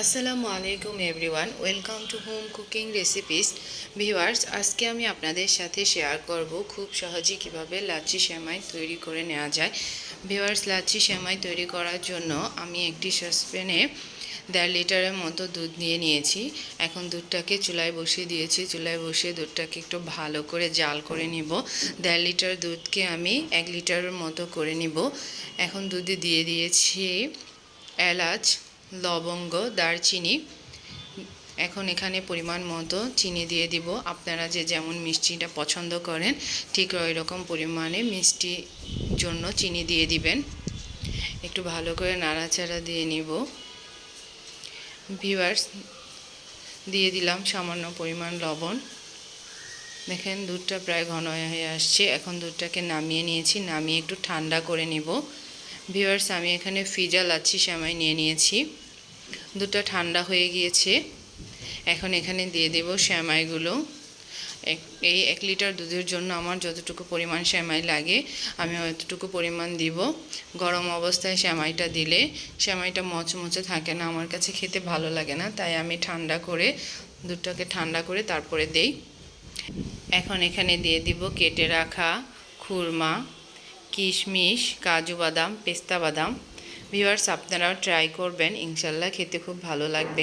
আসসালামু আলাইকুম everyone, welcome to home cooking recipes. Viewers, আজকে আমি আপনাদের সাথে শেয়ার করব খুব সহজে কীভাবে লাচ্ছি সেমাই তৈরি করে নেওয়া যায়। ভিউয়ার্স, লাচ্ছি সেমাই তৈরি করার জন্য আমি একটি সসপ্যানে দেড় লিটারের মতো দুধ নিয়ে নিয়েছি। এখন দুধটাকে চুলায় বসিয়ে দিয়েছি। চুলায় বসিয়ে দুধটাকে একটু ভালো করে জাল করে নিব। দেড় লিটার দুধকে আমি এক লিটারের মতো করে নিব। এখন দুধে দিয়ে দিয়েছি এলাচ লবঙ্গ, দারচিনি, এখন এখানে পরিমাণ মতো চিনি দিয়ে দিব। আপনারা যে যেমন মিষ্টিটা পছন্দ করেন, ঠিক ওই রকম পরিমাণে মিষ্টি জন্য চিনি দিয়ে দিবেন। একটু ভালো করে নাড়াচাড়া দিয়ে নিব। ভিউয়ার্স, দিয়ে দিলাম সামান্য পরিমাণ লবণ। দেখেন দুধটা প্রায় ঘন হয়ে আসছে। এখন দুধটাকে নামিয়ে নিয়েছি, নামিয়ে একটু ঠান্ডা করে নিব। ভিউয়ার্স, আমি এখানে ফিজা লাচ্ছি সেমাই নিয়ে নিয়েছি। দুধটা ঠান্ডা হয়ে গিয়েছে। এখন এখানে দিয়ে দেব শ্যামাইগুলো। এই এক লিটার দুধের জন্য আমার যতটুকু পরিমাণ শ্যামাই লাগে, আমি অতটুকু পরিমাণ দিব। গরম অবস্থায় শ্যামাইটা দিলে শ্যামাইটা মচমচে থাকে না, আমার কাছে খেতে ভালো লাগে না, তাই আমি ঠান্ডা করে, দুধটাকে ঠান্ডা করে তারপরে দেই। এখন এখানে দিয়ে দিব কেটে রাখা খুরমা, কিশমিশ, কাজু বাদাম, পেস্তা বাদাম। ভিউয়ার্স আপনারাও ট্রাই করবেন। ইনশাল্লাহ খেতে খুব ভালো লাগবে।